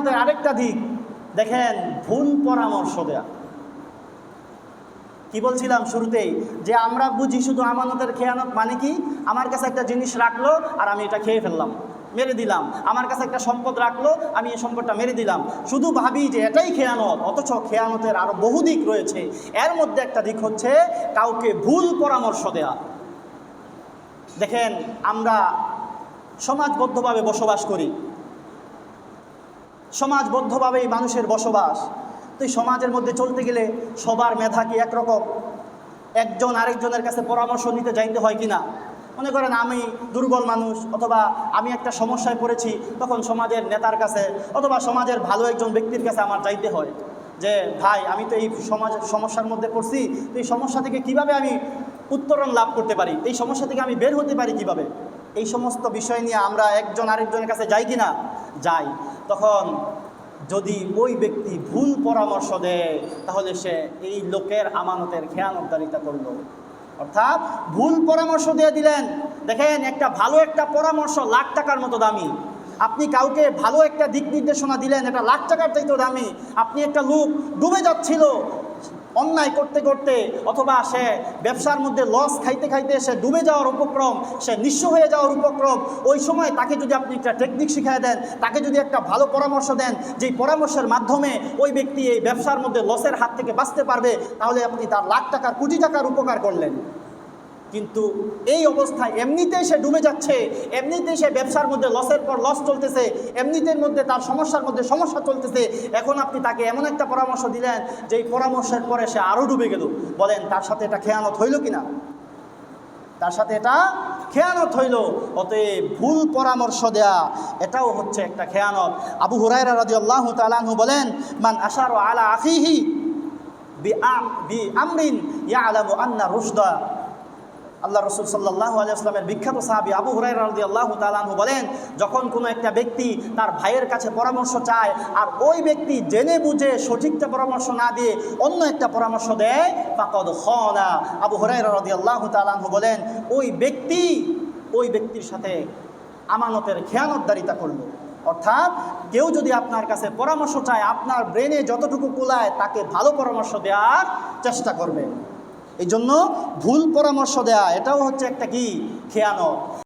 খেয়ানতের আরেকটা দিক। দেখেন, ভুল পরামর্শ দেয়া। কি বলছিলাম শুরুতেই? যে আমরা বুঝি শুধু আমানতের খেয়ানত মানে কি? আমার কাছে একটা জিনিস রাখল আর আমি এটা খেয়ে ফেললাম, মেরে দিলাম। আমার কাছে একটা সম্পদ রাখল, আমি এই সম্পদটা মেরে দিলাম। শুধু ভাবি যে এটাই খেয়ানত, অথচ খেয়ানতের আরও বহু দিক রয়েছে। এর মধ্যে একটা দিক হচ্ছে কাউকে ভুল পরামর্শ দেয়া। দেখেন, আমরা সমাজবদ্ধভাবে বসবাস করি। সমাজবদ্ধভাবেই মানুষের বসবাস। তো এই সমাজের মধ্যে চলতে গেলে সবার মেধা কি একরকম। একজন আরেকজনের কাছে পরামর্শ নিতে যাইতে হয় কি না মনে করেন আমি দুর্বল মানুষ অথবা আমি একটা সমস্যায় পড়েছি, তখন সমাজের নেতার কাছে অথবা সমাজের ভালো একজন ব্যক্তির কাছে আমার যাইতে হয়। যে, ভাই, আমি তো এই সমাজ, সমস্যার মধ্যে পড়ছি, তো এই সমস্যা থেকে কীভাবে আমি উত্তরণ লাভ করতে পারি? এই সমস্যা থেকে আমি বের হতে পারি কীভাবে? এই সমস্ত বিষয় নিয়ে আমরা একজন আরেকজনের কাছে যাই কি না যাই। তখন যদি ওই ব্যক্তি ভুল পরামর্শ দেয়, তাহলে সে এই লোকের আমানতের খেয়ানতদারিতা করল। অর্থাৎ ভুল পরামর্শ দিয়ে দিলেন, দেখেন একটা ভালো একটা পরামর্শ লাখ টাকার মতো দামি। আপনি কাউকে ভালো একটা দিক নির্দেশনা দিলেন এটা লাখ টাকার চাইতেও দামি। আপনি একটা লোক ডুবে যাচ্ছিল অন্যায় করতে করতে অথবা সে ব্যবসার মধ্যে লস খাইতে খাইতে সে ডুবে যাওয়ার উপক্রম, সে নিঃস্ব হয়ে যাওয়ার উপক্রম, ওই সময় তাকে যদি আপনি একটা টেকনিক শিখাই দেন, তাকে যদি একটা ভালো পরামর্শ দেন, যেই পরামর্শের মাধ্যমে ওই ব্যক্তি এই ব্যবসার মধ্যে লসের হাত থেকে বাঁচতে পারবে, তাহলে আপনি তার লাখ টাকার, কোটি টাকার উপকার করলেন। কিন্তু এই অবস্থায় এমনিতেই সে ডুবে যাচ্ছে, এমনিতেই সে ব্যবসার মধ্যে লসের পর লস চলতেছে, এমনিতের মধ্যে তার সমস্যার মধ্যে সমস্যা চলতেছে। এখন আপনি তাকে এমন একটা পরামর্শ দিলেন যে এই পরামর্শের পরে সে আরও ডুবে গেল। বলেন, তার সাথে এটা খেয়ানত হইল কি না তার সাথে এটা খেয়ানত হইল। অতএব ভুল পরামর্শ দেয়া, এটাও হচ্ছে একটা খেয়ানত। আবু হুরাইরা রাজি আল্লাহ তালাহু বলেন, মান আশার আলা আখিহি বি আম বি আমরিন ইয়া আলামু আন্না রুশদা। আল্লাহ রসুল সাল্লাহ আলিয়াস্লামের বিখ্যাত সাহাবি আবু হুরাই রাজি আল্লাহ তালাহু বলেন, যখন কোনো একটা ব্যক্তি তার ভাইয়ের কাছে পরামর্শ চায় আর ওই ব্যক্তি জেনে বুঝে সঠিকটা পরামর্শ না দিয়ে অন্য একটা পরামর্শ দেয় পাকদ খনা আবু হুরাই রাজি আল্লাহ তালাহু বলেন, ওই ব্যক্তি, ওই ব্যক্তির সাথে আমানতের খেয়ানতদারিতা করল। অর্থাৎ কেউ যদি আপনার কাছে পরামর্শ চায়, আপনার ব্রেনে যতটুকু কুলায় তাকে ভালো পরামর্শ দেওয়ার চেষ্টা করবেন এই জন্য ভুল পরামর্শ দেয়া এটাও হচ্ছে একটা কি? খেয়ানত।